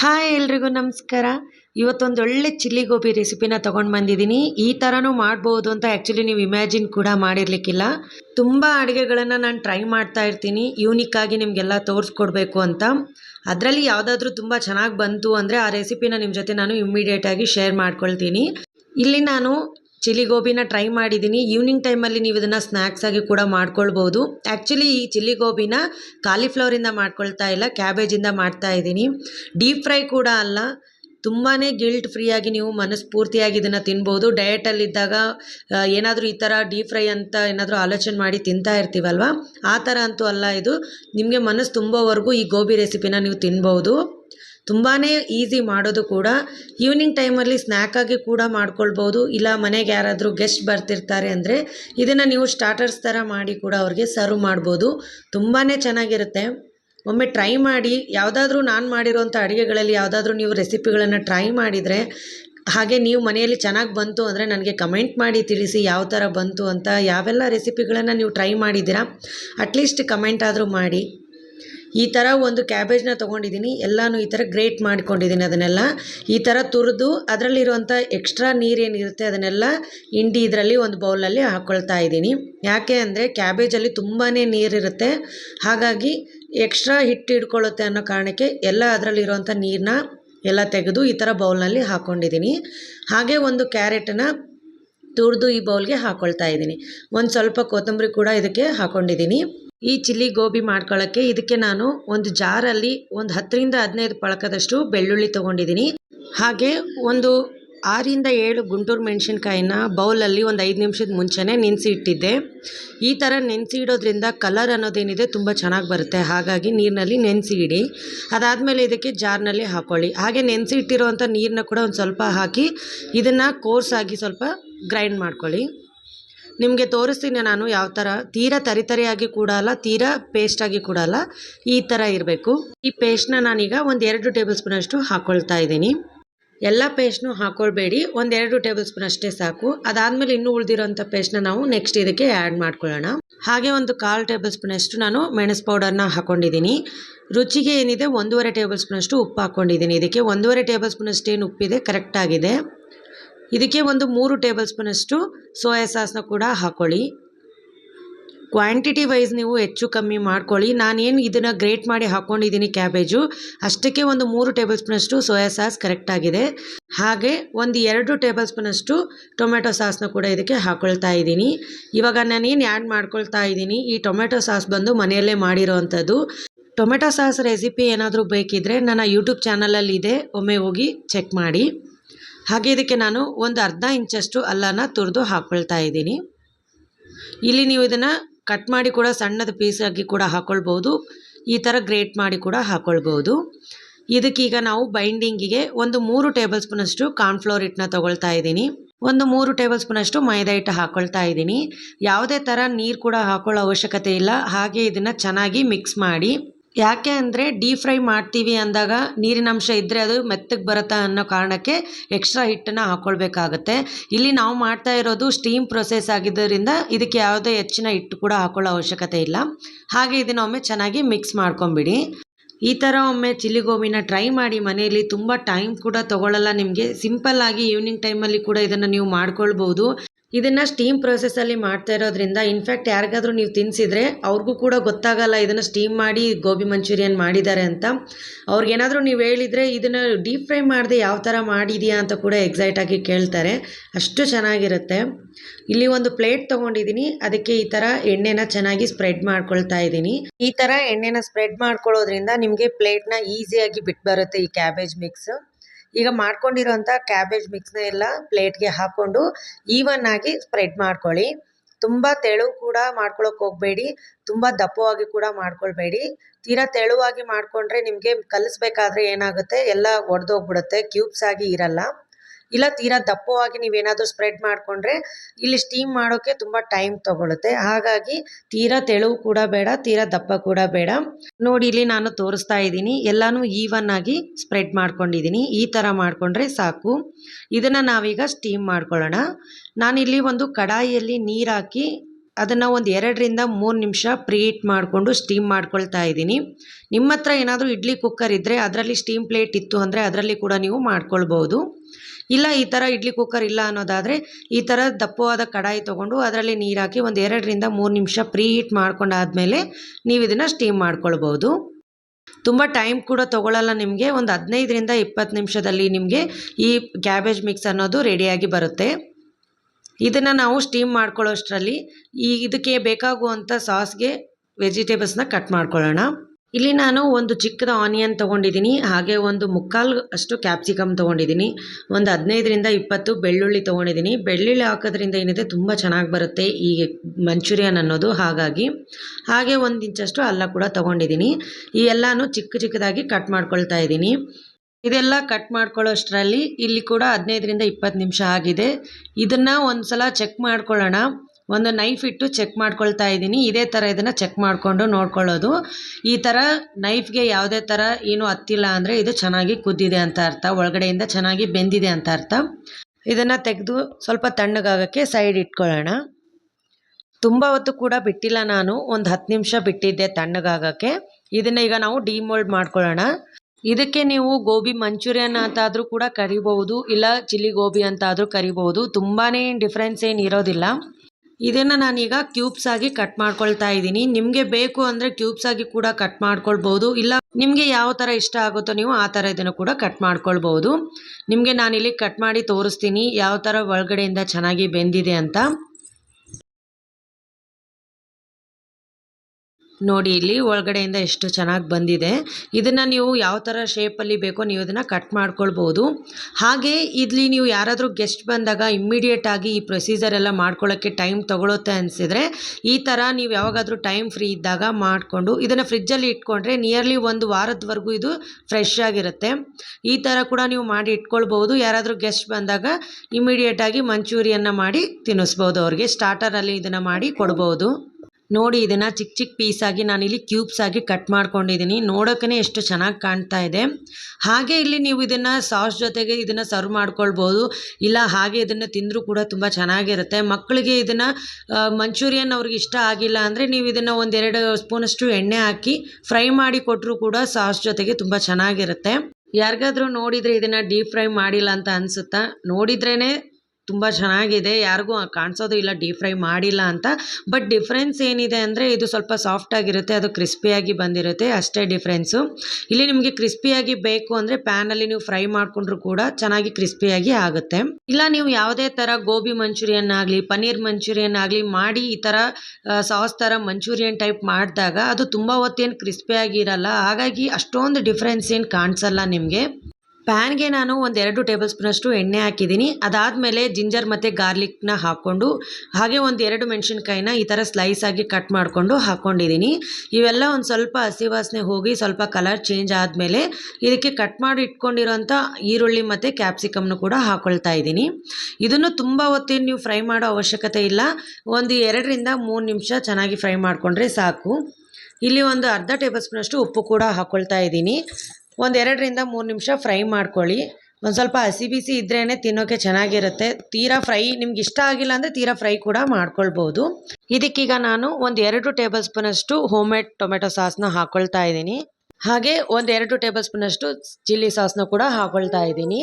Hi ಎಲ್ರಿಗೂ ನಮಸ್ಕಾರ. ಇವತ್ತೊಂದು ಒಳ್ಳೆ ಚಿಲ್ಲಿ ಗೋಬಿ ರೆಸಿಪಿನ ತೊಗೊಂಡು ಬಂದಿದ್ದೀನಿ. ಈ ಥರನೂ ಮಾಡ್ಬೋದು ಅಂತ ಆ್ಯಕ್ಚುಲಿ ನೀವು ಇಮ್ಯಾಜಿನ್ ಕೂಡ ಮಾಡಿರಲಿಕ್ಕಿಲ್ಲ. ತುಂಬ ಅಡುಗೆಗಳನ್ನು ನಾನು ಟ್ರೈ ಮಾಡ್ತಾ ಇರ್ತೀನಿ. ಯೂನಿಕ್ ಆಗಿ ನಿಮಗೆಲ್ಲ ತೋರಿಸ್ಕೊಡ್ಬೇಕು ಅಂತ. ಅದರಲ್ಲಿ ಯಾವುದಾದ್ರೂ ತುಂಬ ಚೆನ್ನಾಗಿ ಬಂತು ಅಂದರೆ ಆ ರೆಸಿಪಿನ ನಿಮ್ಮ ಜೊತೆ ನಾನು ಇಮ್ಮಿಡಿಯೇಟಾಗಿ ಶೇರ್ ಮಾಡ್ಕೊಳ್ತೀನಿ. ಇಲ್ಲಿ ನಾನು ಚಿಲ್ಲಿ ಗೋಬಿನ ಟ್ರೈ ಮಾಡಿದ್ದೀನಿ. ಈವ್ನಿಂಗ್ ಟೈಮಲ್ಲಿ ನೀವು ಇದನ್ನು ಸ್ನ್ಯಾಕ್ಸ್ ಆಗಿ ಕೂಡ ಮಾಡ್ಕೊಳ್ಬೋದು. ಆ್ಯಕ್ಚುಲಿ ಈ ಚಿಲ್ಲಿ ಗೋಬಿನ ಕಾಲಿಫ್ಲವರಿಂದ ಮಾಡ್ಕೊಳ್ತಾ ಇಲ್ಲ, ಕ್ಯಾಬೇಜಿಂದ ಮಾಡ್ತಾ ಇದ್ದೀನಿ. ಡೀಪ್ ಫ್ರೈ ಕೂಡ ಅಲ್ಲ. ತುಂಬಾ ಗಿಲ್ಟ್ ಫ್ರೀಯಾಗಿ ನೀವು ಮನಸ್ಫೂರ್ತಿಯಾಗಿ ಇದನ್ನು ತಿನ್ಬೋದು. ಡಯಟಲ್ಲಿದ್ದಾಗ ಏನಾದರೂ ಈ ಥರ ಡೀಪ್ ಫ್ರೈ ಅಂತ ಏನಾದರೂ ಆಲೋಚನೆ ಮಾಡಿ ತಿಂತಾ ಇರ್ತೀವಲ್ವ? ಆ ಥರ ಅಂತೂ ಅಲ್ಲ ಇದು. ನಿಮಗೆ ಮನಸ್ಸು ತುಂಬೋವರೆಗೂ ಈ ಗೋಬಿ ರೆಸಿಪಿನ ನೀವು ತಿನ್ಬೋದು. ತುಂಬಾ ಈಸಿ ಮಾಡೋದು ಕೂಡ ಈವ್ನಿಂಗ್ ಟೈಮಲ್ಲಿ ಸ್ನ್ಯಾಕಾಗಿ ಕೂಡ ಮಾಡ್ಕೊಳ್ಬೋದು. ಇಲ್ಲ ಮನೆಗೆ ಯಾರಾದರೂ ಗೆಸ್ಟ್ ಬರ್ತಿರ್ತಾರೆ ಅಂದರೆ ಇದನ್ನು ನೀವು ಸ್ಟಾರ್ಟರ್ಸ್ ಥರ ಮಾಡಿ ಕೂಡ ಅವ್ರಿಗೆ ಸರ್ವ್ ಮಾಡ್ಬೋದು. ತುಂಬಾ ಚೆನ್ನಾಗಿರುತ್ತೆ. ಒಮ್ಮೆ ಟ್ರೈ ಮಾಡಿ, ಯಾವುದಾದ್ರೂ ನಾನು ಮಾಡಿರೋಂಥ ಅಡುಗೆಗಳಲ್ಲಿ ಯಾವುದಾದ್ರೂ ನೀವು ರೆಸಿಪಿಗಳನ್ನು ಟ್ರೈ ಮಾಡಿದರೆ ಹಾಗೆ ನೀವು ಮನೆಯಲ್ಲಿ ಚೆನ್ನಾಗಿ ಬಂತು ಅಂದರೆ ನನಗೆ ಕಮೆಂಟ್ ಮಾಡಿ ತಿಳಿಸಿ ಯಾವ ಥರ ಬಂತು ಅಂತ, ಯಾವೆಲ್ಲ ರೆಸಿಪಿಗಳನ್ನು ನೀವು ಟ್ರೈ ಮಾಡಿದ್ದೀರಾ ಅಟ್ಲೀಸ್ಟ್ ಕಮೆಂಟ್ ಆದರೂ ಮಾಡಿ. ಈ ಥರ ಒಂದು ಕ್ಯಾಬೇಜ್ನ ತೊಗೊಂಡಿದ್ದೀನಿ ಎಲ್ಲನೂ ಈ ಥರ ಗ್ರೇಟ್ ಮಾಡ್ಕೊಂಡಿದ್ದೀನಿ ಅದನ್ನೆಲ್ಲ. ಈ ಥರ ತುರಿದು ಅದರಲ್ಲಿರುವಂಥ ಎಕ್ಸ್ಟ್ರಾ ನೀರೇನಿರುತ್ತೆ ಅದನ್ನೆಲ್ಲ ಹಿಂಡಿ ಇದರಲ್ಲಿ ಒಂದು ಬೌಲಲ್ಲಿ ಹಾಕ್ಕೊಳ್ತಾ ಇದ್ದೀನಿ. ಯಾಕೆ ಅಂದರೆ ಕ್ಯಾಬೇಜಲ್ಲಿ ತುಂಬಾ ನೀರಿರುತ್ತೆ ಹಾಗಾಗಿ ಎಕ್ಸ್ಟ್ರಾ ಹಿಟ್ಟು ಹಿಡ್ಕೊಳ್ಳುತ್ತೆ ಅನ್ನೋ ಕಾರಣಕ್ಕೆ ಎಲ್ಲ ಅದರಲ್ಲಿರುವಂಥ ನೀರನ್ನ ಎಲ್ಲ ತೆಗೆದು ಈ ಥರ ಬೌಲ್ನಲ್ಲಿ ಹಾಕ್ಕೊಂಡಿದ್ದೀನಿ ಹಾಗೆ ಒಂದು ಕ್ಯಾರೆಟನ್ನು ತುರಿದು ಈ ಬೌಲ್ಗೆ ಹಾಕ್ಕೊಳ್ತಾ ಇದ್ದೀನಿ. ಒಂದು ಸ್ವಲ್ಪ ಕೊತ್ತಂಬರಿ ಕೂಡ ಇದಕ್ಕೆ ಹಾಕ್ಕೊಂಡಿದ್ದೀನಿ ಈ ಚಿಲ್ಲಿ ಗೋಬಿ ಮಾಡ್ಕೊಳ್ಳೋಕ್ಕೆ ಇದಕ್ಕೆ ನಾನು ಒಂದು ಜಾರಲ್ಲಿ ಒಂದು ಹತ್ತರಿಂದ ಹದಿನೈದು ಪಳಕದಷ್ಟು ಬೆಳ್ಳುಳ್ಳಿ ತೊಗೊಂಡಿದ್ದೀನಿ. ಹಾಗೆ ಒಂದು ಆರಿಂದ ಏಳು ಗುಂಟೂರು ಮೆಣಸಿನ್ಕಾಯಿನ ಬೌಲಲ್ಲಿ ಒಂದು ಐದು ನಿಮಿಷದ ಮುಂಚೆನೇ ನೆನೆಸಿ ಇಟ್ಟಿದ್ದೆ. ಈ ಥರ ನೆನೆಸಿ ಇಡೋದ್ರಿಂದ ಕಲರ್ ಅನ್ನೋದೇನಿದೆ ತುಂಬ ಚೆನ್ನಾಗಿ ಬರುತ್ತೆ. ಹಾಗಾಗಿ ನೀರಿನಲ್ಲಿ ನೆನೆಸಿ ಇಡಿ. ಅದಾದಮೇಲೆ ಇದಕ್ಕೆ ಜಾರ್ನಲ್ಲಿ ಹಾಕ್ಕೊಳ್ಳಿ ಹಾಗೆ ನೆನೆಸಿ ಇಟ್ಟಿರೋವಂಥ ನೀರನ್ನ ಕೂಡ ಒಂದು ಸ್ವಲ್ಪ ಹಾಕಿ ಇದನ್ನು ಕೋರ್ಸಾಗಿ ಸ್ವಲ್ಪ ಗ್ರೈಂಡ್ ಮಾಡ್ಕೊಳ್ಳಿ. ನಿಮಗೆ ತೋರಿಸ್ತೀನಿ ನಾನು ಯಾವ ಥರ ತೀರಾ ತರಿತರಿಯಾಗಿ ಕೂಡ ಅಲ್ಲ ತೀರಾ ಪೇಸ್ಟಾಗಿ ಕೂಡ ಅಲ್ಲ ಈ ಥರ ಇರಬೇಕು. ಈ ಪೇಸ್ಟ್ನ ನಾನೀಗ ಒಂದು ಎರಡು ಟೇಬಲ್ ಸ್ಪೂನಷ್ಟು ಹಾಕ್ಕೊಳ್ತಾ ಇದ್ದೀನಿ. ಎಲ್ಲ ಪೇಸ್ಟ್ನು ಹಾಕ್ಕೊಳ್ಬೇಡಿ ಒಂದೆರಡು ಟೇಬಲ್ ಸ್ಪೂನ್ ಅಷ್ಟೇ ಸಾಕು. ಅದಾದಮೇಲೆ ಇನ್ನೂ ಉಳಿದಿರೋಂಥ ಪೇಸ್ಟ್ನ ನಾವು ನೆಕ್ಸ್ಟ್ ಇದಕ್ಕೆ ಆ್ಯಡ್ ಮಾಡ್ಕೊಳ್ಳೋಣ. ಹಾಗೆ ಒಂದು ಕಾಲು ಟೇಬಲ್ ಸ್ಪೂನಷ್ಟು ನಾನು ಮೆಣಸು ಪೌಡರ್ನ ಹಾಕ್ಕೊಂಡಿದ್ದೀನಿ ರುಚಿಗೆ ಏನಿದೆ, ಒಂದೂವರೆ ಟೇಬಲ್ ಸ್ಪೂನಷ್ಟು ಉಪ್ಪು ಹಾಕ್ಕೊಂಡಿದ್ದೀನಿ ಇದಕ್ಕೆ ಒಂದೂವರೆ ಟೇಬಲ್ ಸ್ಪೂನಷ್ಟು ಏನು ಉಪ್ಪಿದೆ ಕರೆಕ್ಟಾಗಿದೆ ಇದಕ್ಕೆ ಒಂದು ಮೂರು ಟೇಬಲ್ ಸ್ಪೂನಷ್ಟು ಸೋಯಾ ಸಾಸ್ನ ಕೂಡ ಹಾಕ್ಕೊಳ್ಳಿ ಕ್ವಾಂಟಿಟಿ ವೈಸ್ ನೀವು ಹೆಚ್ಚು ಕಮ್ಮಿ ಮಾಡ್ಕೊಳ್ಳಿ. ನಾನೇನು ಇದನ್ನು ಗ್ರೇಟ್ ಮಾಡಿ ಹಾಕ್ಕೊಂಡಿದ್ದೀನಿ ಕ್ಯಾಬೇಜು, ಅಷ್ಟಕ್ಕೆ ಒಂದು ಮೂರು ಟೇಬಲ್ ಸ್ಪೂನಷ್ಟು ಸೋಯಾ ಸಾಸ್ ಕರೆಕ್ಟಾಗಿದೆ ಹಾಗೆ ಒಂದು ಎರಡು ಟೇಬಲ್ ಸ್ಪೂನಷ್ಟು ಟೊಮೆಟೊ ಸಾಸ್ನ ಕೂಡ ಇದಕ್ಕೆ ಹಾಕ್ಕೊಳ್ತಾ ಇದ್ದೀನಿ. ಇವಾಗ ನಾನೇನು ಆ್ಯಡ್ ಮಾಡ್ಕೊಳ್ತಾ ಇದ್ದೀನಿ, ಈ ಟೊಮೆಟೊ ಸಾಸ್ ಬಂದು ಮನೆಯಲ್ಲೇ ಮಾಡಿರೋವಂಥದ್ದು ಟೊಮೆಟೊ ಸಾಸ್ ರೆಸಿಪಿ ಏನಾದರೂ ಬೇಕಿದ್ದರೆ ನನ್ನ ಯೂಟ್ಯೂಬ್ ಚಾನಲಲ್ಲಿ ಇದೆ ಒಮ್ಮೆ ಹೋಗಿ ಚೆಕ್ ಮಾಡಿ. ಹಾಗೆ ಇದಕ್ಕೆ ನಾನು ಒಂದು ಅರ್ಧ ಇಂಚಷ್ಟು ಅಲ್ಲನ ತುರಿದು ಹಾಕ್ಕೊಳ್ತಾ ಇದ್ದೀನಿ. ಇಲ್ಲಿ ನೀವು ಇದನ್ನು ಕಟ್ ಮಾಡಿ ಕೂಡ ಸಣ್ಣದ ಪೀಸಾಗಿ ಕೂಡ ಹಾಕ್ಕೊಳ್ಬೋದು ಈ ಥರ ಗ್ರೇಟ್ ಮಾಡಿ ಕೂಡ ಹಾಕ್ಕೊಳ್ಬೋದು ಇದಕ್ಕೀಗ ನಾವು ಬೈಂಡಿಂಗಿಗೆ ಒಂದು ಮೂರು ಟೇಬಲ್ ಸ್ಪೂನಷ್ಟು ಕಾರ್ನ್ಫ್ಲೋರ್ ಹಿಟ್ಟನ್ನ ತೊಗೊಳ್ತಾ ಇದ್ದೀನಿ. ಒಂದು ಮೂರು ಟೇಬಲ್ ಸ್ಪೂನಷ್ಟು ಮೈದಾ ಹಿಟ್ಟು ಹಾಕ್ಕೊಳ್ತಾ ಇದ್ದೀನಿ. ಯಾವುದೇ ಥರ ನೀರು ಕೂಡ ಹಾಕೊಳ್ಳೋ ಅವಶ್ಯಕತೆ ಇಲ್ಲ. ಹಾಗೆ ಇದನ್ನು ಚೆನ್ನಾಗಿ ಮಿಕ್ಸ್ ಮಾಡಿ. ಯಾಕೆ ಅಂದರೆ ಡೀಪ್ ಫ್ರೈ ಮಾಡ್ತೀವಿ ಅಂದಾಗ ನೀರಿನಂಶ ಇದ್ದರೆ ಅದು ಮೆತ್ತಗೆ ಬರುತ್ತಾ ಅನ್ನೋ ಕಾರಣಕ್ಕೆ ಎಕ್ಸ್ಟ್ರಾ ಹಿಟ್ಟನ್ನು ಹಾಕ್ಕೊಳ್ಬೇಕಾಗತ್ತೆ ಇಲ್ಲಿ ನಾವು ಮಾಡ್ತಾ ಇರೋದು ಸ್ಟೀಮ್ ಪ್ರೊಸೆಸ್ ಆಗಿದ್ದರಿಂದ ಇದಕ್ಕೆ ಯಾವುದೇ ಹೆಚ್ಚಿನ ಹಿಟ್ಟು ಕೂಡ ಹಾಕೊಳ್ಳೋ ಅವಶ್ಯಕತೆ ಇಲ್ಲ. ಹಾಗೆ ಇದನ್ನು ಒಮ್ಮೆ ಚೆನ್ನಾಗಿ ಮಿಕ್ಸ್ ಮಾಡ್ಕೊಂಬಿಡಿ. ಈ ಥರ ಒಮ್ಮೆ ಚಿಲ್ಲಿ ಗೋಬಿನ ಟ್ರೈ ಮಾಡಿ ಮನೆಯಲ್ಲಿ ತುಂಬ ಟೈಮ್ ಕೂಡ ತೊಗೊಳ್ಳಲ್ಲ ನಿಮಗೆ. ಸಿಂಪಲ್ಲಾಗಿ ಈವ್ನಿಂಗ್ ಟೈಮಲ್ಲಿ ಕೂಡ ಇದನ್ನು ನೀವು ಮಾಡ್ಕೊಳ್ಬೋದು. ಇದನ್ನು ಸ್ಟೀಮ್ ಪ್ರೊಸೆಸಲ್ಲಿ ಮಾಡ್ತಾ ಇರೋದ್ರಿಂದ ಇನ್ಫ್ಯಾಕ್ಟ್ ಯಾರಿಗಾದ್ರೂ ನೀವು ತಿನ್ಸಿದ್ರೆ ಅವ್ರಿಗೂ ಕೂಡ ಗೊತ್ತಾಗಲ್ಲ ಇದನ್ನು ಸ್ಟೀಮ್ ಮಾಡಿ ಗೋಬಿ ಮಂಚೂರಿಯನ್ ಮಾಡಿದ್ದಾರೆ ಅಂತ. ಅವ್ರಿಗೇನಾದರೂ ನೀವು ಹೇಳಿದರೆ ಇದನ್ನು ಡೀಪ್ ಫ್ರೈ ಮಾಡದೆ ಯಾವ ಥರ ಮಾಡಿದೆಯಾ ಅಂತ ಕೂಡ ಎಕ್ಸೈಟ್ ಆಗಿ ಕೇಳ್ತಾರೆ. ಅಷ್ಟು ಚೆನ್ನಾಗಿರುತ್ತೆ. ಇಲ್ಲಿ ಒಂದು ಪ್ಲೇಟ್ ತೊಗೊಂಡಿದ್ದೀನಿ ಅದಕ್ಕೆ ಈ ಥರ ಎಣ್ಣೆನ ಚೆನ್ನಾಗಿ ಸ್ಪ್ರೆಡ್ ಮಾಡ್ಕೊಳ್ತಾ ಇದ್ದೀನಿ ಈ ಥರ ಎಣ್ಣೆನ ಸ್ಪ್ರೆಡ್ ಮಾಡ್ಕೊಳ್ಳೋದ್ರಿಂದ ನಿಮಗೆ ಪ್ಲೇಟ್ನ ಈಸಿಯಾಗಿ ಬಿಟ್ಟು ಬರುತ್ತೆ ಈ ಕ್ಯಾಬೇಜ್ ಮಿಕ್ಸ್ ಈಗ ಮಾಡ್ಕೊಂಡಿರೋಂಥ ಕ್ಯಾಬೇಜ್ ಮಿಕ್ಸ್ನ ಎಲ್ಲ ಪ್ಲೇಟ್ಗೆ ಹಾಕ್ಕೊಂಡು ಈವನ್ ಆಗಿ ಸ್ಪ್ರೆಡ್ ಮಾಡ್ಕೊಳ್ಳಿ. ತುಂಬ ತೆಳು ಕೂಡ ಮಾಡ್ಕೊಳ್ಳೋಕೆ ಹೋಗಬೇಡಿ. ತುಂಬ ದಪ್ಪವಾಗಿ ಕೂಡ ಮಾಡ್ಕೊಳ್ಬೇಡಿ. ತೀರಾ ತೆಳುವಾಗಿ ಮಾಡಿಕೊಂಡ್ರೆ ನಿಮಗೆ ಕಲಿಸ್ಬೇಕಾದ್ರೆ ಏನಾಗುತ್ತೆ? ಎಲ್ಲ ಒಡೆದೋಗ್ಬಿಡುತ್ತೆ. ಕ್ಯೂಬ್ಸ್ ಆಗಿ ಇರಲ್ಲ. ಇಲ್ಲ ತೀರಾ ದಪ್ಪವಾಗಿ ನೀವೇನಾದರೂ ಸ್ಪ್ರೆಡ್ ಮಾಡಿಕೊಂಡ್ರೆ ಇಲ್ಲಿ ಸ್ಟೀಮ್ ಮಾಡೋಕ್ಕೆ ತುಂಬ ಟೈಮ್ ತೊಗೊಳುತ್ತೆ. ಹಾಗಾಗಿ ತೀರಾ ತೆಳುವು ಕೂಡ ಬೇಡ, ತೀರಾ ದಪ್ಪ ಕೂಡ ಬೇಡ. ನೋಡಿ ಇಲ್ಲಿ ನಾನು ತೋರಿಸ್ತಾ ಇದ್ದೀನಿ. ಎಲ್ಲಾನು ಈವನ್ ಆಗಿ ಸ್ಪ್ರೆಡ್ ಮಾಡ್ಕೊಂಡಿದ್ದೀನಿ. ಈ ಥರ ಮಾಡಿಕೊಂಡ್ರೆ ಸಾಕು. ಇದನ್ನು ನಾವೀಗ ಸ್ಟೀಮ್ ಮಾಡ್ಕೊಳ್ಳೋಣ. ನಾನಿಲ್ಲಿ ಒಂದು ಕಡಾಯಿಯಲ್ಲಿ ನೀರು ಹಾಕಿ ಅದನ್ನು ಒಂದು ಎರಡರಿಂದ ಮೂರು ನಿಮಿಷ ಪ್ರೀ ಹೀಟ್ ಮಾಡಿಕೊಂಡು ಸ್ಟೀಮ್ ಮಾಡ್ಕೊಳ್ತಾ ಇದ್ದೀನಿ. ನಿಮ್ಮ ಹತ್ರ ಏನಾದರೂ ಇಡ್ಲಿ ಕುಕ್ಕರ್ ಇದ್ದರೆ ಅದರಲ್ಲಿ ಸ್ಟೀಮ್ ಪ್ಲೇಟ್ ಇತ್ತು ಅಂದರೆ ಅದರಲ್ಲಿ ಕೂಡ ನೀವು ಮಾಡ್ಕೊಳ್ಬೋದು. ಇಲ್ಲ, ಈ ಥರ ಇಡ್ಲಿ ಕುಕ್ಕರ್ ಇಲ್ಲ ಅನ್ನೋದಾದರೆ, ಈ ಥರ ದಪ್ಪವಾದ ಕಡಾಯಿ ತೊಗೊಂಡು ಅದರಲ್ಲಿ ನೀರು ಹಾಕಿ ಒಂದು ಎರಡರಿಂದ ಮೂರು ನಿಮಿಷ ಪ್ರೀ ಹೀಟ್ ಮಾಡ್ಕೊಂಡಾದಮೇಲೆ ನೀವು ಇದನ್ನು ಸ್ಟೀಮ್ ಮಾಡ್ಕೊಳ್ಬೋದು. ತುಂಬ ಟೈಮ್ ಕೂಡ ತೊಗೊಳ್ಳಲ್ಲ ನಿಮಗೆ, ಒಂದು ಹದಿನೈದರಿಂದ ಇಪ್ಪತ್ತು ನಿಮಿಷದಲ್ಲಿ ನಿಮಗೆ ಈ ಕ್ಯಾಬೇಜ್ ಮಿಕ್ಸ್ ಅನ್ನೋದು ರೆಡಿಯಾಗಿ ಬರುತ್ತೆ. ಇದನ್ನು ನಾವು ಸ್ಟೀಮ್ ಮಾಡ್ಕೊಳ್ಳೋಷ್ಟರಲ್ಲಿ ಈ ಇದಕ್ಕೆ ಬೇಕಾಗುವಂಥ ಸಾಸ್ಗೆ ವೆಜಿಟೇಬಲ್ಸ್ನ ಕಟ್ ಮಾಡ್ಕೊಳ್ಳೋಣ. ಇಲ್ಲಿ ನಾನು ಒಂದು ಚಿಕ್ಕದ ಆನಿಯನ್ ತೊಗೊಂಡಿದ್ದೀನಿ, ಹಾಗೆ ಒಂದು ಮುಕ್ಕಾಲು ಅಷ್ಟು ಕ್ಯಾಪ್ಸಿಕಮ್ ತೊಗೊಂಡಿದ್ದೀನಿ. ಒಂದು ಹದಿನೈದರಿಂದ ಇಪ್ಪತ್ತು ಬೆಳ್ಳುಳ್ಳಿ ತೊಗೊಂಡಿದ್ದೀನಿ. ಬೆಳ್ಳುಳ್ಳಿ ಹಾಕೋದ್ರಿಂದ ಏನಿದೆ, ತುಂಬ ಚೆನ್ನಾಗಿ ಬರುತ್ತೆ ಈ ಮಂಚೂರಿಯನ್ ಅನ್ನೋದು, ಹಾಗಾಗಿ. ಹಾಗೆ ಒಂದು ಇಂಚಷ್ಟು ಅಲ್ಲ ಕೂಡ ತೊಗೊಂಡಿದ್ದೀನಿ. ಈ ಎಲ್ಲನೂ ಚಿಕ್ಕ ಚಿಕ್ಕದಾಗಿ ಕಟ್ ಮಾಡ್ಕೊಳ್ತಾ ಇದ್ದೀನಿ. ಇದೆಲ್ಲ ಕಟ್ ಮಾಡ್ಕೊಳ್ಳೋಷ್ಟರಲ್ಲಿ ಇಲ್ಲಿ ಕೂಡ ಹದಿನೈದರಿಂದ ಇಪ್ಪತ್ತು ನಿಮಿಷ ಆಗಿದೆ. ಇದನ್ನು ಒಂದು ಸಲ ಚೆಕ್ ಮಾಡ್ಕೊಳ್ಳೋಣ. ಒಂದು ನೈಫ್ ಇಟ್ಟು ಚೆಕ್ ಮಾಡ್ಕೊಳ್ತಾ ಇದ್ದೀನಿ. ಇದೇ ಥರ ಇದನ್ನು ಚೆಕ್ ಮಾಡಿಕೊಂಡು ನೋಡ್ಕೊಳ್ಳೋದು. ಈ ಥರ ನೈಫ್ಗೆ ಯಾವುದೇ ಥರ ಏನು ಹತ್ತಿಲ್ಲ ಅಂದರೆ ಇದು ಚೆನ್ನಾಗಿ ಕುದ್ದಿದೆ ಅಂತ ಅರ್ಥ. ಒಳಗಡೆಯಿಂದ ಚೆನ್ನಾಗಿ ಬೆಂದಿದೆ ಅಂತ ಅರ್ಥ. ಇದನ್ನು ತೆಗೆದು ಸ್ವಲ್ಪ ತಣ್ಣಗಾಗೋಕ್ಕೆ ಸೈಡ್ ಇಟ್ಕೊಳ್ಳೋಣ. ತುಂಬ ಹೊತ್ತು ಕೂಡ ಬಿಟ್ಟಿಲ್ಲ ನಾನು. ಒಂದು ಹತ್ತು ನಿಮಿಷ ಬಿಟ್ಟಿದ್ದೆ ತಣ್ಣಗಾಗೋಕ್ಕೆ. ಇದನ್ನು ಈಗ ನಾವು ಡಿಮೋಲ್ಡ್ ಮಾಡ್ಕೊಳ್ಳೋಣ. ಇದಕ್ಕೆ ನೀವು ಗೋಬಿ ಮಂಚೂರಿಯನ್ ಅಂತಾದರೂ ಕೂಡ ಕರಿಬಹುದು, ಇಲ್ಲ ಚಿಲ್ಲಿ ಗೋಬಿ ಅಂತಾದರೂ ಕರಿಬಹುದು. ತುಂಬಾ ಡಿಫ್ರೆನ್ಸ್ ಏನು ಇರೋದಿಲ್ಲ. ಇದನ್ನು ನಾನೀಗ ಕ್ಯೂಬ್ಸ್ ಆಗಿ ಕಟ್ ಮಾಡ್ಕೊಳ್ತಾ ಇದ್ದೀನಿ. ನಿಮಗೆ ಬೇಕು ಅಂದರೆ ಕ್ಯೂಬ್ಸ್ ಆಗಿ ಕೂಡ ಕಟ್ ಮಾಡ್ಕೊಳ್ಬೋದು. ಇಲ್ಲ, ನಿಮಗೆ ಯಾವ ಥರ ಇಷ್ಟ ಆಗುತ್ತೋ ನೀವು ಆ ಥರ ಇದನ್ನು ಕೂಡ ಕಟ್ ಮಾಡ್ಕೊಳ್ಬೋದು. ನಿಮಗೆ ನಾನಿಲ್ಲಿ ಕಟ್ ಮಾಡಿ ತೋರಿಸ್ತೀನಿ. ಯಾವ ಥರ ಒಳಗಡೆಯಿಂದ ಚೆನ್ನಾಗಿ ಬೆಂದಿದೆ ಅಂತ. ನೋಡಿ ಇಲ್ಲಿ ಒಳಗಡೆಯಿಂದ ಎಷ್ಟು ಚೆನ್ನಾಗಿ ಬಂದಿದೆ. ಇದನ್ನು ನೀವು ಯಾವ ಥರ ಶೇಪಲ್ಲಿ ಬೇಕೋ ನೀವು ಇದನ್ನು ಕಟ್ ಮಾಡ್ಕೊಳ್ಬೋದು. ಹಾಗೆ ಇಲ್ಲಿ ನೀವು ಯಾರಾದರೂ ಗೆಸ್ಟ್ ಬಂದಾಗ ಇಮ್ಮಿಡಿಯೇಟಾಗಿ ಈ ಪ್ರೊಸೀಜರ್ ಎಲ್ಲ ಮಾಡ್ಕೊಳ್ಳೋಕ್ಕೆ ಟೈಮ್ ತೊಗೊಳುತ್ತೆ ಅನಿಸಿದರೆ ಈ ಥರ ನೀವು ಯಾವಾಗಾದರೂ ಟೈಮ್ ಫ್ರೀ ಇದ್ದಾಗ ಮಾಡಿಕೊಂಡು ಇದನ್ನು ಫ್ರಿಜ್ಜಲ್ಲಿ ಇಟ್ಕೊಂಡ್ರೆ ನಿಯರ್ಲಿ ಒಂದು ವಾರದವರೆಗೂ ಇದು ಫ್ರೆಶ್ ಆಗಿರುತ್ತೆ. ಈ ಥರ ಕೂಡ ನೀವು ಮಾಡಿ ಇಟ್ಕೊಳ್ಬೋದು. ಯಾರಾದರೂ ಗೆಸ್ಟ್ ಬಂದಾಗ ಇಮ್ಮಿಡಿಯೇಟಾಗಿ ಮಂಚೂರಿಯನ್ನು ಮಾಡಿ ತಿನ್ನಿಸ್ಬೋದು. ಅವ್ರಿಗೆ ಸ್ಟಾರ್ಟರಲ್ಲಿ ಇದನ್ನು ಮಾಡಿ ಕೊಡ್ಬೋದು. ನೋಡಿ ಇದನ್ನು ಚಿಕ್ಕ ಚಿಕ್ಕ ಪೀಸಾಗಿ ನಾನಿಲ್ಲಿ ಕ್ಯೂಬ್ಸ್ ಆಗಿ ಕಟ್ ಮಾಡ್ಕೊಂಡಿದ್ದೀನಿ ನೋಡೋಕ್ಕೇ ಎಷ್ಟು ಚೆನ್ನಾಗಿ ಕಾಣ್ತಾ ಇದೆ. ಹಾಗೆ ಇಲ್ಲಿ ನೀವು ಇದನ್ನು ಸಾಸ್ ಜೊತೆಗೆ ಇದನ್ನು ಸರ್ವ್ ಮಾಡ್ಕೊಳ್ಬೋದು. ಇಲ್ಲ ಹಾಗೆ ಇದನ್ನು ತಿಂದರೂ ಕೂಡ ತುಂಬ ಚೆನ್ನಾಗಿರುತ್ತೆ. ಮಕ್ಕಳಿಗೆ ಇದನ್ನು ಮಂಚೂರಿಯನ್ ಅವ್ರಿಗೆ ಇಷ್ಟ ಆಗಿಲ್ಲ ಅಂದರೆ ನೀವು ಇದನ್ನು ಒಂದೆರಡು ಸ್ಪೂನಷ್ಟು ಎಣ್ಣೆ ಹಾಕಿ ಫ್ರೈ ಮಾಡಿ ಕೊಟ್ಟರೂ ಕೂಡ ಸಾಸ್ ಜೊತೆಗೆ ತುಂಬ ಚೆನ್ನಾಗಿರುತ್ತೆ. ಯಾರಿಗಾದರೂ ನೋಡಿದರೆ ಇದನ್ನು ಡೀಪ್ ಫ್ರೈ ಮಾಡಿಲ್ಲ ಅಂತ ಅನಿಸುತ್ತಾ? ನೋಡಿದ್ರೇ ತುಂಬ ಚೆನ್ನಾಗಿದೆ. ಯಾರಿಗೂ ಕಾಣಿಸೋದು ಇಲ್ಲ, ಡೀಪ್ ಫ್ರೈ ಮಾಡಿಲ್ಲ ಅಂತ. ಬಟ್ ಡಿಫ್ರೆನ್ಸ್ ಏನಿದೆ ಅಂದರೆ ಇದು ಸ್ವಲ್ಪ ಸಾಫ್ಟ್ ಆಗಿರುತ್ತೆ, ಅದು ಕ್ರಿಸ್ಪಿಯಾಗಿ ಬಂದಿರುತ್ತೆ, ಅಷ್ಟೇ ಡಿಫ್ರೆನ್ಸು. ಇಲ್ಲಿ ನಿಮಗೆ ಕ್ರಿಸ್ಪಿಯಾಗಿ ಬೇಕು ಅಂದರೆ ಪ್ಯಾನಲ್ಲಿ ನೀವು ಫ್ರೈ ಮಾಡಿಕೊಂಡ್ರು ಕೂಡ ಚೆನ್ನಾಗಿ ಕ್ರಿಸ್ಪಿಯಾಗಿ ಆಗುತ್ತೆ. ಇಲ್ಲ, ನೀವು ಯಾವುದೇ ಥರ ಗೋಬಿ ಮಂಚೂರಿಯನ್ ಆಗಲಿ ಪನ್ನೀರ್ ಮಂಚೂರಿಯನ್ ಆಗಲಿ ಮಾಡಿ ಈ ಥರ ಸಾಸ್ ಥರ ಮಂಚೂರಿಯನ್ ಟೈಪ್ ಮಾಡಿದಾಗ ಅದು ತುಂಬ ಹೊತ್ತೇನು ಕ್ರಿಸ್ಪಿಯಾಗಿ ಇರಲ್ಲ. ಹಾಗಾಗಿ ಅಷ್ಟೊಂದು ಡಿಫ್ರೆನ್ಸ್ ಏನು ಕಾಣಿಸಲ್ಲ ನಿಮಗೆ. ಪ್ಯಾನ್ಗೆ ನಾನು ಒಂದು ಎರಡು ಟೇಬಲ್ ಸ್ಪೂನಷ್ಟು ಎಣ್ಣೆ ಹಾಕಿದ್ದೀನಿ. ಅದಾದಮೇಲೆ ಜಿಂಜರ್ ಮತ್ತು ಗಾರ್ಲಿಕ್ನ ಹಾಕ್ಕೊಂಡು, ಹಾಗೆ ಒಂದು ಎರಡು ಮೆಣಸಿನ್ಕಾಯಿನ ಈ ಥರ ಸ್ಲೈಸ್ ಆಗಿ ಕಟ್ ಮಾಡಿಕೊಂಡು ಹಾಕ್ಕೊಂಡಿದ್ದೀನಿ ಇವೆಲ್ಲ ಒಂದು ಸ್ವಲ್ಪ ಹಸಿ ವಾಸನೆ ಹೋಗಿ ಸ್ವಲ್ಪ ಕಲರ್ ಚೇಂಜ್ ಆದಮೇಲೆ ಇದಕ್ಕೆ ಕಟ್ ಮಾಡಿ ಇಟ್ಕೊಂಡಿರೋಂಥ ಈರುಳ್ಳಿ ಮತ್ತು ಕ್ಯಾಪ್ಸಿಕಮ್ನು ಕೂಡ ಹಾಕ್ಕೊಳ್ತಾ ಇದ್ದೀನಿ. ಇದನ್ನು ತುಂಬ ಹೊತ್ತಿನ ನೀವು ಫ್ರೈ ಮಾಡೋ ಅವಶ್ಯಕತೆ ಇಲ್ಲ. ಒಂದು ಎರಡರಿಂದ ಮೂರು ನಿಮಿಷ ಚೆನ್ನಾಗಿ ಫ್ರೈ ಮಾಡಿಕೊಂಡ್ರೆ ಸಾಕು. ಇಲ್ಲಿ ಒಂದು ಅರ್ಧ ಟೇಬಲ್ ಸ್ಪೂನಷ್ಟು ಉಪ್ಪು ಕೂಡ ಹಾಕ್ಕೊಳ್ತಾ ಇದ್ದೀನಿ. ಒಂದು ಎರಡರಿಂದ ಮೂರು ನಿಮಿಷ ಫ್ರೈ ಮಾಡ್ಕೊಳ್ಳಿ. ಒಂದು ಸ್ವಲ್ಪ ಹಸಿ ಬಿಸಿ ಇದ್ರೇ ತಿನ್ನೋಕ್ಕೆ ಚೆನ್ನಾಗಿರುತ್ತೆ. ತೀರಾ ಫ್ರೈ ನಿಮ್ಗೆ ಇಷ್ಟ ಆಗಿಲ್ಲ ಅಂದರೆ ತೀರಾ ಫ್ರೈ ಕೂಡ ಮಾಡ್ಕೊಳ್ಬೋದು. ಇದಕ್ಕೀಗ ನಾನು ಒಂದು ಎರಡು ಟೇಬಲ್ ಸ್ಪೂನಷ್ಟು ಹೋಮ್ ಮೇಡ್ ಟೊಮೆಟೊ ಸಾಸ್ನ ಹಾಕ್ಕೊಳ್ತಾ ಇದ್ದೀನಿ. ಹಾಗೆ ಒಂದು ಎರಡು ಟೇಬಲ್ ಸ್ಪೂನಷ್ಟು ಚಿಲ್ಲಿ ಸಾಸ್ನ ಕೂಡ ಹಾಕೊಳ್ತಾ ಇದ್ದೀನಿ.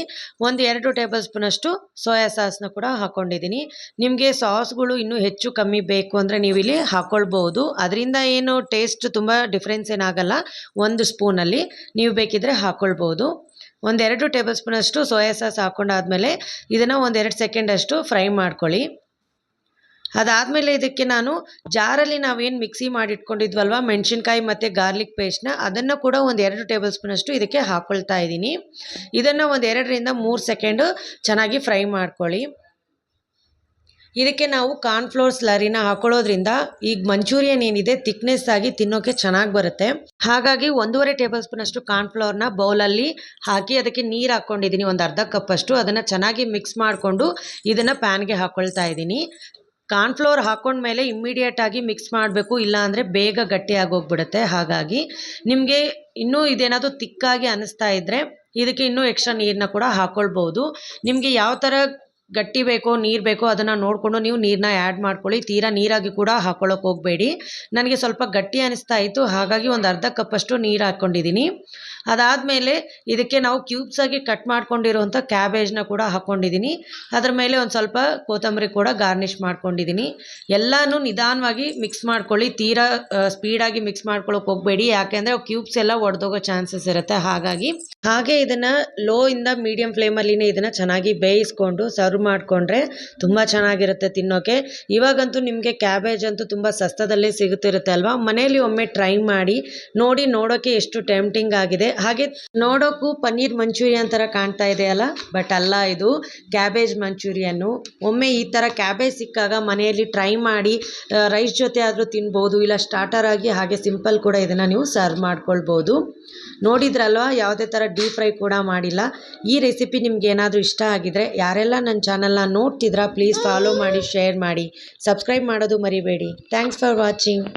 ಒಂದು ಎರಡು ಟೇಬಲ್ ಸ್ಪೂನಷ್ಟು ಸೋಯಾ ಸಾಸ್ನ ಕೂಡ ಹಾಕ್ಕೊಂಡಿದ್ದೀನಿ ನಿಮಗೆ ಸಾಸ್ಗಳು ಇನ್ನೂ ಹೆಚ್ಚು ಕಮ್ಮಿ ಬೇಕು ಅಂದರೆ ನೀವು ಇಲ್ಲಿ ಹಾಕ್ಕೊಳ್ಬೋದು ಅದರಿಂದ ಏನು ಟೇಸ್ಟ್ ತುಂಬ ಡಿಫ್ರೆನ್ಸ್ ಏನಾಗಲ್ಲ. ಒಂದು ಸ್ಪೂನಲ್ಲಿ ನೀವು ಬೇಕಿದ್ದರೆ ಹಾಕ್ಕೊಳ್ಬೋದು ಒಂದೆರಡು ಟೇಬಲ್ ಸ್ಪೂನಷ್ಟು ಸೋಯಾ ಸಾಸ್ ಹಾಕ್ಕೊಂಡಾದಮೇಲೆ ಇದನ್ನು ಒಂದೆರಡು ಸೆಕೆಂಡಷ್ಟು ಫ್ರೈ ಮಾಡ್ಕೊಳ್ಳಿ. ಅದಾದಮೇಲೆ ಇದಕ್ಕೆ ನಾನು ಜಾರಲ್ಲಿ ನಾವೇನು ಮಿಕ್ಸಿ ಮಾಡಿಟ್ಕೊಂಡಿದ್ವಲ್ವ, ಮೆಣಸಿನ್ಕಾಯಿ ಮತ್ತು ಗಾರ್ಲಿಕ್ ಪೇಸ್ಟ್ನ, ಅದನ್ನು ಕೂಡ ಒಂದು ಎರಡು ಟೇಬಲ್ ಸ್ಪೂನಷ್ಟು ಇದಕ್ಕೆ ಹಾಕ್ಕೊಳ್ತಾ ಇದ್ದೀನಿ. ಇದನ್ನು ಒಂದು ಎರಡರಿಂದ ಮೂರು ಸೆಕೆಂಡು ಚೆನ್ನಾಗಿ ಫ್ರೈ ಮಾಡ್ಕೊಳ್ಳಿ. ಇದಕ್ಕೆ ನಾವು ಕಾರ್ನ್ಫ್ಲೋರ್ ಸ್ಲರಿನ ಹಾಕೊಳ್ಳೋದ್ರಿಂದ ಈಗ ಮಂಚೂರಿಯನ್ ಏನಿದೆ ತಿಕ್ನೆಸ್ ಆಗಿ ತಿನ್ನೋಕೆ ಚೆನ್ನಾಗಿ ಬರುತ್ತೆ. ಹಾಗಾಗಿ ಒಂದೂವರೆ ಟೇಬಲ್ ಸ್ಪೂನಷ್ಟು ಕಾರ್ನ್ಫ್ಲೋರ್ನ ಬೌಲಲ್ಲಿ ಹಾಕಿ ಅದಕ್ಕೆ ನೀರು ಹಾಕ್ಕೊಂಡಿದ್ದೀನಿ, ಒಂದು ಅರ್ಧ ಕಪ್ಪಷ್ಟು ಅದನ್ನು ಚೆನ್ನಾಗಿ ಮಿಕ್ಸ್ ಮಾಡಿಕೊಂಡು ಇದನ್ನು ಪ್ಯಾನ್ಗೆ ಹಾಕ್ಕೊಳ್ತಾ ಇದ್ದೀನಿ. ಕಾರ್ನ್ಫ್ಲೋರ್ ಹಾಕೊಂಡ್ಮೇಲೆ ಇಮ್ಮಿಡಿಯೇಟಾಗಿ ಮಿಕ್ಸ್ ಮಾಡಬೇಕು, ಇಲ್ಲ ಅಂದರೆ ಬೇಗ ಗಟ್ಟಿಯಾಗಿ ಹೋಗ್ಬಿಡುತ್ತೆ. ಹಾಗಾಗಿ ನಿಮಗೆ ಇನ್ನೂ ಇದೇನಾದರೂ ತಿಕ್ಕಾಗಿ ಅನ್ನಿಸ್ತಾ ಇದ್ದರೆ ಇದಕ್ಕೆ ಇನ್ನೂ ಎಕ್ಸ್ಟ್ರಾ ನೀರನ್ನ ಕೂಡ ಹಾಕ್ಕೊಳ್ಬೋದು ನಿಮಗೆ ಯಾವ ಥರ ಗಟ್ಟಿ ಬೇಕೋ, ನೀರು ಬೇಕೋ ಅದನ್ನು ನೋಡಿಕೊಂಡು ನೀವು ನೀರನ್ನ ಆ್ಯಡ್ ಮಾಡ್ಕೊಳ್ಳಿ. ತೀರಾ ನೀರಾಗಿ ಕೂಡ ಹಾಕ್ಕೊಳ್ಳೋಕೆ ಹೋಗಬೇಡಿ. ನನಗೆ ಸ್ವಲ್ಪ ಗಟ್ಟಿ ಅನಿಸ್ತಾ ಇತ್ತು, ಹಾಗಾಗಿ ಒಂದು ಅರ್ಧ ಕಪ್ಪಷ್ಟು ನೀರು ಹಾಕ್ಕೊಂಡಿದ್ದೀನಿ ಅದಾದಮೇಲೆ ಇದಕ್ಕೆ ನಾವು ಕ್ಯೂಬ್ಸಾಗಿ ಕಟ್ ಮಾಡ್ಕೊಂಡಿರುವಂಥ ಕ್ಯಾಬೇಜ್ನ ಕೂಡ ಹಾಕ್ಕೊಂಡಿದ್ದೀನಿ ಅದ್ರ ಮೇಲೆ ಒಂದು ಸ್ವಲ್ಪ ಕೊತ್ತಂಬರಿ ಕೂಡ ಗಾರ್ನಿಷ್ ಮಾಡ್ಕೊಂಡಿದ್ದೀನಿ ಎಲ್ಲನೂ ನಿಧಾನವಾಗಿ ಮಿಕ್ಸ್ ಮಾಡ್ಕೊಳ್ಳಿ. ತೀರಾ ಸ್ಪೀಡಾಗಿ ಮಿಕ್ಸ್ ಮಾಡ್ಕೊಳ್ಳೋಕೆ ಹೋಗಬೇಡಿ. ಯಾಕೆಂದರೆ ಕ್ಯೂಬ್ಸ್ ಎಲ್ಲ ಒಡೆದೋಗೋ ಚಾನ್ಸಸ್ ಇರುತ್ತೆ. ಹಾಗಾಗಿ ಹಾಗೆ ಇದನ್ನು ಲೋ ಇಂದ ಮೀಡಿಯಂ ಫ್ಲೇಮಲ್ಲಿನೇ ಇದನ್ನು ಚೆನ್ನಾಗಿ ಬೇಯಿಸ್ಕೊಂಡು ಸರ್ವ್ ಮಾಡಿಕೊಂಡ್ರೆ ತುಂಬ ಚೆನ್ನಾಗಿರುತ್ತೆ ತಿನ್ನೋಕೆ. ಇವಾಗಂತೂ ನಿಮಗೆ ಕ್ಯಾಬೇಜ್ ಅಂತೂ ತುಂಬ ಸಸ್ತದಲ್ಲೇ ಸಿಗುತ್ತಿರುತ್ತೆ ಅಲ್ವಾ? ಮನೆಯಲ್ಲಿ ಒಮ್ಮೆ ಟ್ರೈ ಮಾಡಿ ನೋಡಿ ನೋಡೋಕ್ಕೆ ಎಷ್ಟು ಟೆಂಪ್ಟಿಂಗ್ ಆಗಿದೆ. ಹಾಗೆ ನೋಡೋಕ್ಕೂ ಪನ್ನೀರ್ ಮಂಚೂರಿಯನ್ ಥರ ಕಾಣ್ತಾ ಇದೆ ಅಲ್ಲ? ಬಟ್ ಅಲ್ಲ ಇದು ಕ್ಯಾಬೇಜ್ ಮಂಚೂರಿಯನ್ನು. ಒಮ್ಮೆ ಈ ಥರ ಕ್ಯಾಬೇಜ್ ಸಿಕ್ಕಾಗ ಮನೆಯಲ್ಲಿ ಟ್ರೈ ಮಾಡಿ ರೈಸ್ ಜೊತೆ ಆದರೂ ತಿನ್ಬೋದು, ಇಲ್ಲ ಸ್ಟಾರ್ಟರ್ ಆಗಿ ಹಾಗೆ ಸಿಂಪಲ್ ಕೂಡ ಇದನ್ನು ನೀವು ಸರ್ವ್ ಮಾಡ್ಕೊಳ್ಬೋದು. ನೋಡಿದ್ರಲ್ವಾ? ಯಾವುದೇ ಥರ ಡೀಪ್ ಫ್ರೈ ಕೂಡ ಮಾಡಿಲ್ಲ. ಈ ರೆಸಿಪಿ ನಿಮ್ಗೆ ಏನಾದರೂ ಇಷ್ಟ ಆಗಿದ್ರೆ ಯಾರೆಲ್ಲ ನನ್ನ ಚಾನಲ್ನ ನೋಡ್ತಿದ್ರಾ ಪ್ಲೀಸ್ ಫಾಲೋ ಮಾಡಿ ಶೇರ್ ಮಾಡಿ. ಸಬ್ಸ್ಕ್ರೈಬ್ ಮಾಡೋದು ಮರಿಬೇಡಿ. Thanks for watching